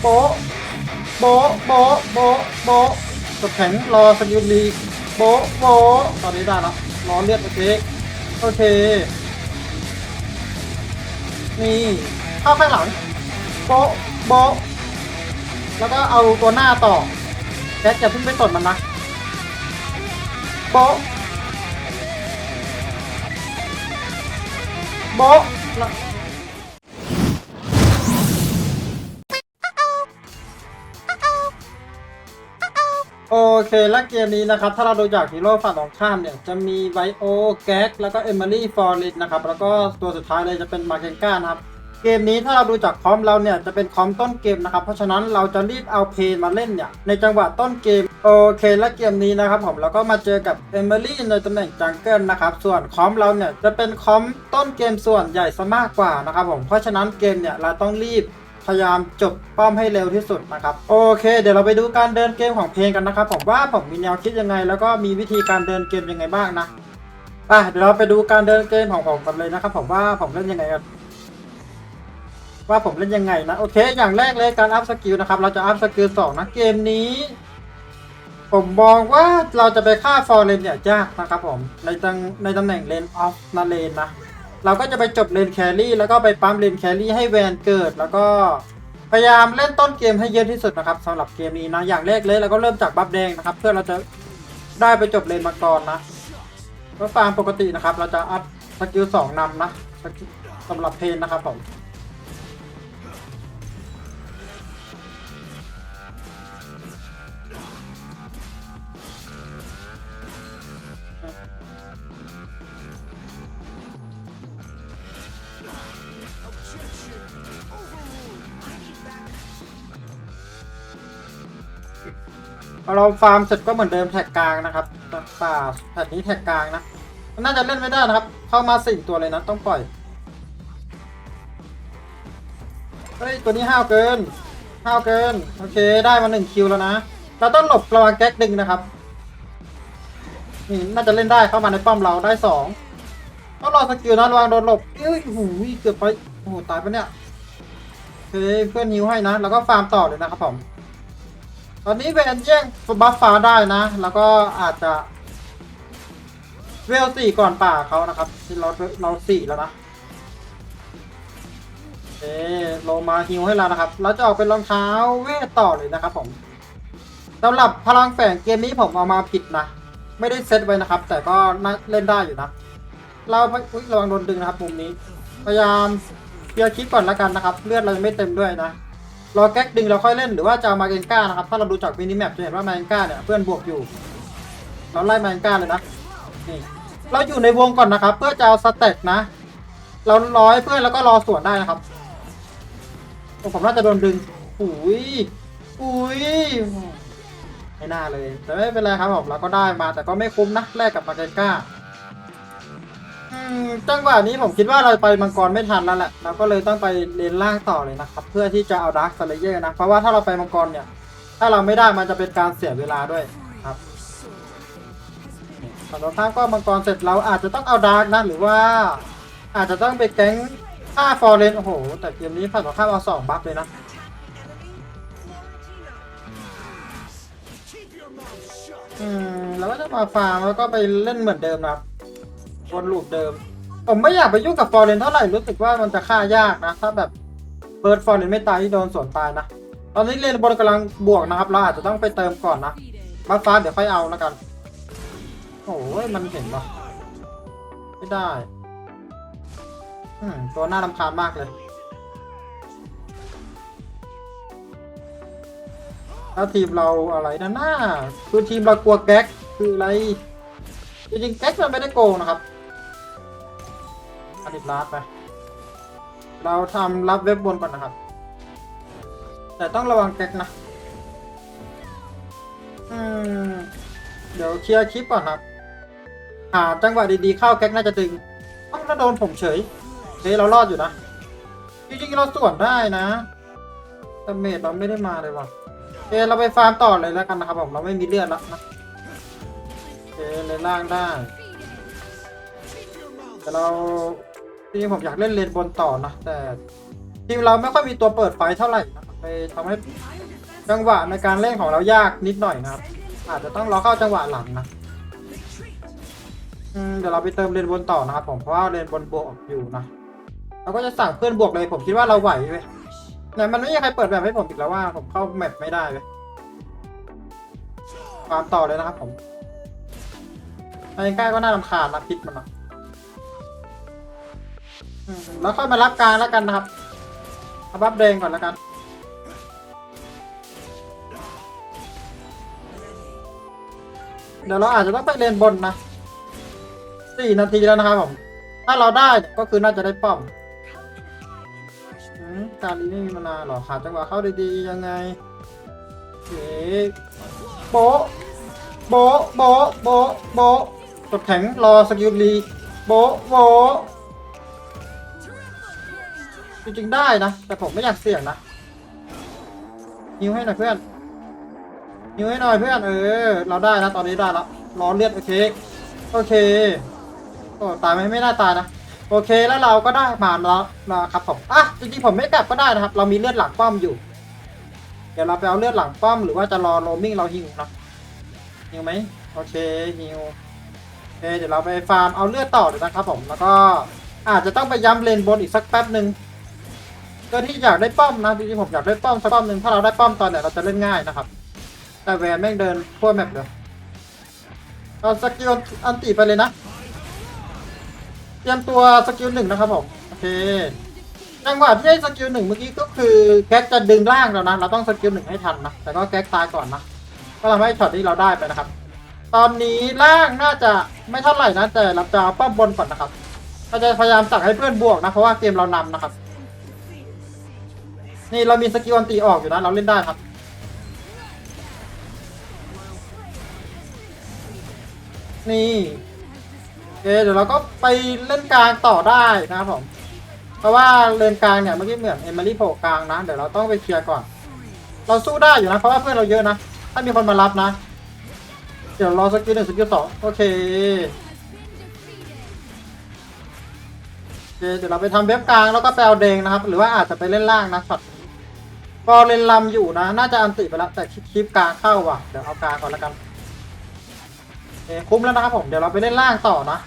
โบโบโบโบโบะกดแข็งรอสกิลลีโบโบตอนนี้ได้แล้วรอเลือดโอเคโอเคนี่เข้าข้างหลังโบโบแล้วก็เอาตัวหน้าต่อแจ็คอย่าเพิ่งไปสดมันนะโบโบ เคและเกมนี้นะครับ ถ้าเราดูจากฮีโร่ฝั่งตรงข้ามเนี่ย จะมีไวโอแก๊กแล้วก็เอมิลี่ฟอร์ลินนะครับ แล้วก็ตัวสุดท้ายเลยจะเป็นมาเกนก้านะครับ เกมนี้ถ้าเราดูจากคอมเราเนี่ย จะเป็นคอมต้นเกมนะครับ เพราะฉะนั้นเราจะรีบเอาเพนมาเล่นเนี่ย ในจังหวะต้นเกม โอเคและเกมนี้นะครับผมเราก็มาเจอกับเอมิลี่ในตำแหน่งจังเกิลนะครับ ส่วนคอมเราเนี่ยจะเป็นคอมต้นเกมส่วนใหญ่ซะมากกว่านะครับผม เพราะฉะนั้นเกมเนี่ยเราต้องรีบ พยายามจบป้อมให้เร็วที่สุดนะครับโอเค เดี๋ยวเราไปดูการเดินเกมของเพลงกันนะครับผมว่าผมมีแนวคิดยังไง แล้วก็มีวิธีการเดินเกมยังไงบ้างนะไปเดี๋ยวเราไปดูการเดินเกมของผมกันเลยนะครับผมว่าผมเล่นยังไงกันว่าผมเล่นยังไงนะโอเค อย่างแรกเลยการอัพสกิลนะครับเราจะอัพสกิลสองนะเกมนี้ ผมมองว่าเราจะไปฆ่าฟอร์เรนเนี่ยยากนะครับผมในตังในตำแหน่งเลนออฟนาเลนนะ เราก็จะไปจบเลนแครี่แล้วก็ไปปั๊มเลนแครี่ให้แวนเกิด แล้วก็พยายามเล่นต้นเกมให้เยอะที่สุดนะครับสำหรับเกมนี้นะอย่างแรกเลยเราก็เริ่มจากบัฟแดงนะครับ เพื่อเราจะได้ไปจบเลนมังกรนะก็ฟาร์มปกตินะครับ เราจะอัพสกิลสองนำนะสกิลสำหรับเพนนะครับผม เราฟาร์มเสร็จก็เหมือนเดิมแท็กกลางนะครับป่าแท็กนี้แท็กกลางนะมันน่าจะเล่นไม่ได้นะครับ เข้ามาสี่ตัวเลยนะต้องปล่อยเฮ้ยตัวนี้ห้าวเกินห้าวเกินโอเคได้มาหนึ่งคิวแล้วนะเราต้องหลบระวังแก๊กดึงนะครับนี่น่าจะเล่นได้เข้ามาในป้อมเราได้สองต้องรอสกิลนะระวังโดนหลบเอ้ยหูยเกือบไปโอ้โหตายปะเนี่ยโอเคเพื่อนฮิวให้นะแล้วก็ฟาร์มต่อเลยนะครับผม ตอนนี้แวนแย่งบัฟฟ้าได้นะ แล้วก็อาจจะเวลสี่ก่อนป่าเขานะครับที่เราเราสี่แล้วนะเอโลมาฮิวให้เรานะครับ เราจะออกเป็นรองเท้าเวทต่อเลยนะครับผมสำหรับพลังแฝงเกมนี้ผมเอามาผิดนะ ไม่ได้เซตไว้นะครับ แต่ก็นเล่นได้อยู่นะ เราอุ๊ยระวังโดนดึงนะครับมุมนี้ พยายามเคลียร์คลิปก่อนละกันนะครับ เลือดเราไม่เต็มด้วยนะ รอแก๊กดึงเราค่อยเล่นหรือว่าจะเอามาเกนก้านะครับ ถ้าเราดูจากมินิแมปจะเห็นว่ามาเกนก้าเนี่ยเพื่อนบวกอยู่ เราไล่มาเกนก้าเลยนะนี่เราอยู่ในวงก่อนนะครับ เพื่อจะเอาสเต็กนะ เราร้อยเพื่อนแล้วก็รอสวนได้นะครับผมน่าจะโดนดึงอุ้ยอุ้ยไม่น่าเลย แต่ไม่เป็นไรครับผมเราก็ได้มาแต่ก็ไม่คุ้มนะแลกกับมาเกนก้า อืมจังหวะนี้ผมคิดว่าเราไปมังกรไม่ทันแล้วแหละเราก็เลยต้องไปเลนล่างต่อเลยนะครับ เพื่อที่จะเอาดาร์คสเลเยอร์นะ เพราะว่าถ้าเราไปมังกรเนี่ย ถ้าเราไม่ได้มันจะเป็นการเสียเวลาด้วยครับตอเราท้างก็มังกรเสร็จเราอาจจะต้องเอาดาร์กนะหรือว่า อาจจะต้องไปแก๊งฆ่าฟอร์เรนโอ้โห แต่เกมนี้ผ่านมาข้ามเอาสองบัฟเลยนะอืมเราก็จะมาฟาร์มแล้วก็ไปเล่นเหมือนเดิมนะครับ วนลูปเดิม ผมไม่อยากไปยุ่งกับฟอร์เรนเท่าไหร่รู้สึกว่ามันจะฆ่ายากนะ ถ้าแบบเบิร์ดฟอร์เรนไม่ตายที่โดนสวนตายนะ ตอนนี้เลนบนกำลังบวกนะครับ เราอาจจะต้องไปเติมก่อนนะบัฟฟ้าเดี๋ยวค่อยเอาแล้วกัน โอ้ยมันเห็นปะไม่ได้ตัวหน้าลำคาญมากเลยแล้วทีมเราอะไรนะหน้าคือทีมเรากลัวแก๊กคืออะไรจริงๆแก๊กมันไม่ได้โกงนะครับ บลาดไป เราทำรับเว็บบนก่อนนะครับ แต่ต้องระวังแก๊กนะ อืม เดี๋ยวเคลียร์คลิปก่อนครับ หาจังหวะดีๆเข้าแก๊กน่าจะดึงอ้าวแล้วโดนผมเฉย เฮ้ยเรารอดอยู่นะ จริงๆเราสวนได้นะแต่เมจเราไม่ได้มาเลยว่ะโอเคเราไปฟาร์มต่อเลยแล้วกันนะครับผมเราไม่มีเลือดแล้วนะโอเคเลนล่างได้แต่เรา จริงผมอยากเล่นเลนบนต่อนะ แต่ทีมเราไม่ค่อยมีตัวเปิดไฟเท่าไหร่นะครับเลยทำให้จังหวะในการเล่นของเรายากนิดหน่อยนะครับ อาจจะต้องรอเข้าจังหวะหลังนะเดี๋ยวเราไปเติมเลนบนต่อนะครับผมเพราะว่าเลนบนบวกอยู่นะเราก็จะสั่งเพื่อนบวกเลยผมคิดว่าเราไหวเว้ยเนี่ยมันไม่มีใครเปิดแบบให้ผมอีกแล้วว่า ผมเข้าแมปไม่ได้เว้ยความต่อเลยนะครับผมไอ้กล้ก็น่ารำคาญนะพิษมันอะ อืมแล้วค่อยมารับกลางแล้วกันนะครับเอาบัฟแดงก่อนแล้วกัน เดี๋ยวเราอาจจะต้องไปเลนบนนะสี่นาทีแล้วนะครับผม ถ้าเราได้ก็คือน่าจะได้ป้อมอืมการนี้ไม่มีมานานหรอขาดจังหวะเข้าดีๆยังไงเฮ้โบะโบะโบะโบะโบะกดแข็งรอสกิลรีโบะโบะ จริงๆได้นะ แต่ผมไม่อยากเสี่ยงนะฮิวให้หน่อยเพื่อนฮิวให้หน่อยเพื่อนเออ เราได้นะตอนนี้ได้แล้วร้อนเลือดโอเคโอเคโอ้ตายไหมไม่น่าตายนะโอเคแล้วเราก็ได้มาแล้วนะครับผมอะจริงๆผมไม่กลับก็ได้นะครับ เรามีเลือดหลังป้อมอยู่ เดี๋ยวเราไปเอาเลือดหลังป้อมหรือว่าจะรอโรมมิ่งเราฮิวนะฮิวไหมโอเคฮิวโอเคเดี๋ยวเราไปฟาร์มเอาเลือดต่อเลยนะครับผมแล้วก็อาจจะต้องไปย้ำเลนบนอีกสักแป๊บหนึ่ง เพื่อที่อยากได้ป้อมนะจริงๆผมอยากได้ป้อมสักป้อมหนึ่งถ้าเราได้ป้อมตอนเนี้ยเราจะเล่นง่ายนะครับ แต่แวนแม่งเดินทั่วแมปเลยเอาสกิลอันติไปเลยนะ เตรียมตัวสกิลหนึ่งนะครับผมโอเคจังหวะที่ได้สกิลหนึ่งเมื่อกี้ก็คือแก๊กจะดึงล่างแล้วนะเราต้องสกิลหนึ่งให้ทันนะแต่ก็แก๊กตายก่อนนะก็ทำให้ช็อตนี้เราได้ไปนะครับ ตอนนี้ล่างน่าจะไม่เท่าไหร่นะแต่เราจะเอาป้อมบนก่อนนะครับเราจะพยายามสั่งให้เพื่อนบวกนะเพราะว่าเกมเรานำนะครับ นี่เรามีสกิลอันตีออกอยู่นะ เราเล่นได้ครับ นี่โอเเดี๋ยวเราก็ไปเล่นกลางต่อได้นะครับผม เพราะว่าเลนกลางเนี่ยเมื่อกี้เหมือนเอมิลี่โผล่กลางนะ เดี๋ยวเราต้องไปเคลียร์ก่อน เราสู้ได้อยู่นะ เพราะว่าเพื่อนเราเยอะนะ ถ้ามีคนมารับนะ เดี๋ยวรอสกิลหนึ่งสกิลสองโอเคโอเคเดี๋ยวเราไปทำเว็บกลางแล้วก็แปลเดงนะครับ หรือว่าอาจจะไปเล่นล่างนะช็อต พอเลนลำอยู่นะ น่าจะอันติไปแล้วแต่คลิปกลางเข้าว่ะ เดี๋ยวเอากลางก่อนล้วกันโอเคคุ้มแล้วนะครับผม เดี๋ยวเราไปเล่นล่างต่อนะ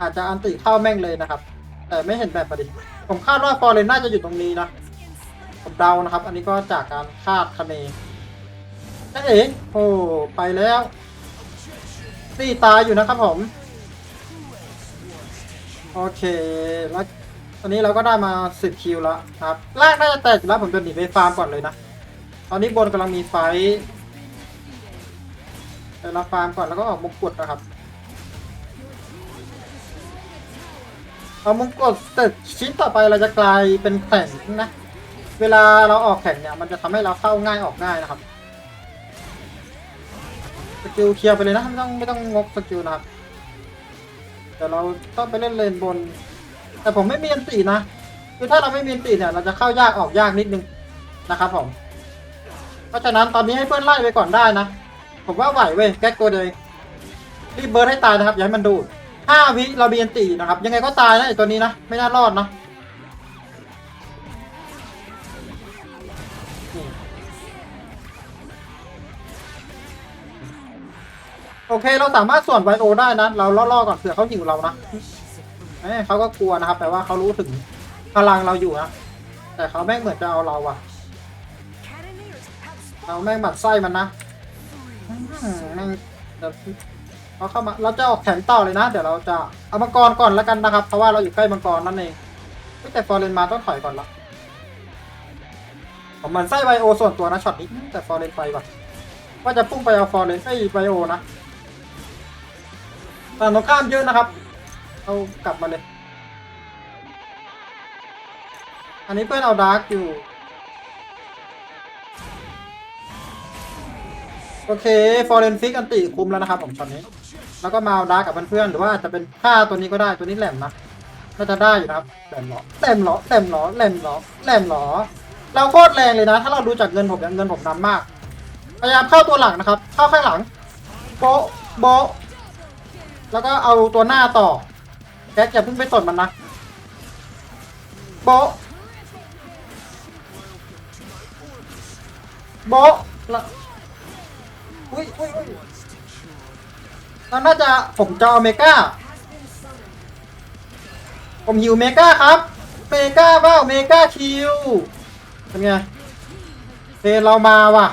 อาจจะอันติเข้าแม่งเลยนะครับ แต่ไม่เห็นแบบประดิผมคาดว่าฟอร์เรนน่าจะอยู่ตรงนี้นะ ผมเดานะครับ อันนี้ก็จากการคาดคะเนนั่นเองโอ้ไปแล้วตีตายอยู่นะครับผม โอเคแล้ว ตอนนี้เราก็ได้มา10คิวแล้วครับลางน่าจะแตกแล้วผมจะหนีไปฟาร์มก่อนเลยนะ ตอนนี้บนกำลังมีไฟเดี๋ยวเราฟาร์มก่อนแล้วก็ออกมงกุฎนะครับ เอามงกุฎเสร็จชิ้นต่อไปเราจะกลายเป็นแข่งนะ เวลาเราออกแข่งเนี่ยมันจะทำให้เราเข้าง่ายออกง่ายนะครับสกิลเคลียร์ไปเลยนะไม่ต้องไม่ต้องงกสกิลนะครับเดี๋ยวเราต้องไปเล่นเลนบน แต่ผมไม่มีอันตีนะคือถ้าเราไม่มีอันตีเนี่ยเราจะเข้ายากออกยากนิดนึงนะครับผมเพราะฉะนั้นตอนนี้ให้เพื่อนไล่ไปก่อนได้นะ ผมว่าไหวเว้ยแก๊กตัวเดียวรีบเบิร์ดให้ตายนะครับอย่าให้มันดูดห้าวิเราเบียนตีนะครับ ยังไงก็ตายนะไอตัวนี้นะไม่น่ารอดนะโอเคเราสามารถส่วนไบโอได้นะ เราล่อๆก่อนเผื่อเขาหิวเรานะ เอ้ยเขาก็กลัวนะครับ แต่ว่าเขารู้ถึงพลังเราอยู่นะ แต่เขาแม่งเหมือนจะเอาเราอะเราแม่งหมัดไส้มันนะอืมแม่งเดี๋ยวเราเข้ามาเราจะออกแข่งต่อเลยนะ เดี๋ยวเราจะเอามังกรก่อนแล้วกันนะครับ เพราะว่าเราอยู่ใกล้มังกรนั่นเองเฮ้ยแต่ฟอร์เรนมาต้องถอยก่อนละผมมันไส้ไบโอส่วนตัวนะช็อตนี้แต่ฟอร์เรนไปว่ะว่าจะพุ่งไปเอาฟอร์เรนไอ้ไบโอนะแต่ตรงข้ามเยอะนะครับ เอากลับมาเลย อันนี้เพื่อนเอาดาร์กอยู่ โอเคฟอร์เรนฟิกอันติคุมแล้วนะครับผมตอนนี้ แล้วก็มาเอาดาร์กกับเพื่อนๆหรือว่าจะเป็นค่าตัวนี้ก็ได้ตัวนี้แหลมนะน่าจะได้อยู่นะครับแหลมหรอแหลมหรอแหลมหรอแหลมหรอแหลมหรอเราโคตรแรงเลยนะ ถ้าเราดูจากเงินผมเงินผมนำมาก พยายามเข้าตัวหลังนะครับ เข้าข้างหลังโบะโบะแล้วก็เอาตัวหน้าต่อ แจ็คอย่าเพิ่งไปสดมันนะโบโบละอุ้ยอุ้ยอุ้ยน่าจะผมจอเมกาผมหิวเมกาครับ เมกาเปล่าเมกาคิวเป็นไงเซเรามาว่ะ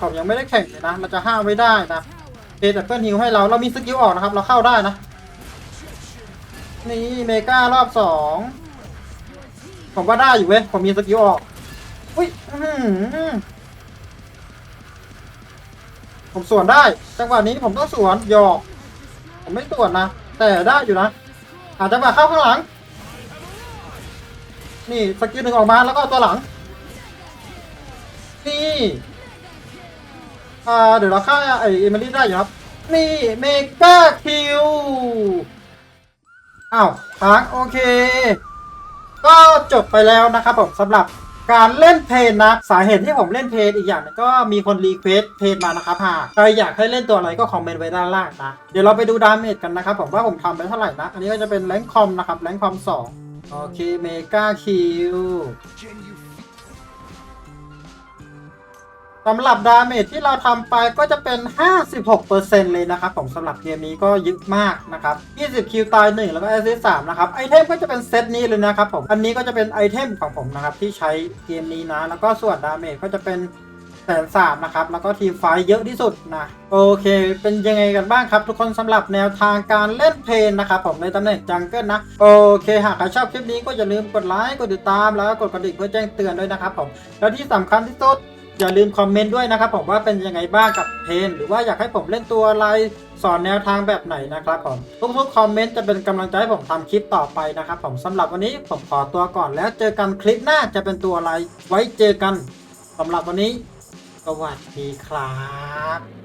ผมยังไม่ได้แข่งเลยนะ มันจะห้าไม่ได้นะ เทแต่เพื่อนฮิวให้เรา เรามีสกิลออกนะครับ เราเข้าได้นะ นี่เมการอบสองผมว่าได้อยู่เว้ย ผมมีสกิลออก อุ้ยผมสวนได้ จังหวะนี้ผมต้องสวนหยอก ผมไม่สวนนะ แต่ได้อยู่นะ อาจจะมาเข้าข้างหลัง นี่สกิลหนึ่งออกมาแล้วก็ตัวหลัง นี่ อ่าเดี๋ยวเราฆ่าไอเอมิลี่ได้อยู่ครับ นี่เมกาคิวอ้าวพักโอเค ก็จบไปแล้วนะครับผมสำหรับการเล่นเพลนนะสาเหตุที่ผมเล่นเพลนอีกอย่างนึงก็มีคนรีเควสเพลนมานะครับหากใครอยากให้เล่นตัวอะไรก็คอมเมนต์ไว้ด้านล่างนะ เดี๋ยวเราไปดูดาเมจกันนะครับผมว่าผมทำไปเท่าไหร่นะ อันนี้ก็จะเป็นแรงคอมนะครับแรงคอมสองโอเคเมกาคิว สำหรับดาเมจที่เราทำไปก็จะเป็น 56%เลยนะครับผมสำหรับเกมนี้ก็เยอะมากนะครับ 20 คิวตาย 1 แล้วก็แอสซิส3นะครับ ไอเทมก็จะเป็นเซตนี้เลยนะครับผม อันนี้ก็จะเป็นไอเทมของผมนะครับ ที่ใช้เกมนี้นะ แล้วก็ส่วนดาเมจก็จะเป็นแสนสามนะครับ แล้วก็ทีมไฟเยอะที่สุดนะ โอเค เป็นยังไงกันบ้างครับ ทุกคนสำหรับแนวทางการเล่นเพลนนะครับผมในตำแหน่งจังเกิลนะ โอเค หากใครชอบคลิปนี้ก็อย่าลืมกดไลค์ กดติดตามแล้วก็กดกระดิ่งเพื่อแจ้งเตือนด้วยนะครับผม แล้วที่สำคัญที่สุด อย่าลืมคอมเมนต์ด้วยนะครับผมว่าเป็นยังไงบ้างกับเพนหรือว่าอยากให้ผมเล่นตัวอะไรสอนแนวทางแบบไหนนะครับผมทุกๆคอมเมนต์จะเป็นกำลังใจให้ผมทำคลิปต่อไปนะครับผมสำหรับวันนี้ผมขอตัวก่อนแล้วเจอกันคลิปหน้าจะเป็นตัวอะไรไว้เจอกันสำหรับวันนี้สวัสดีครับ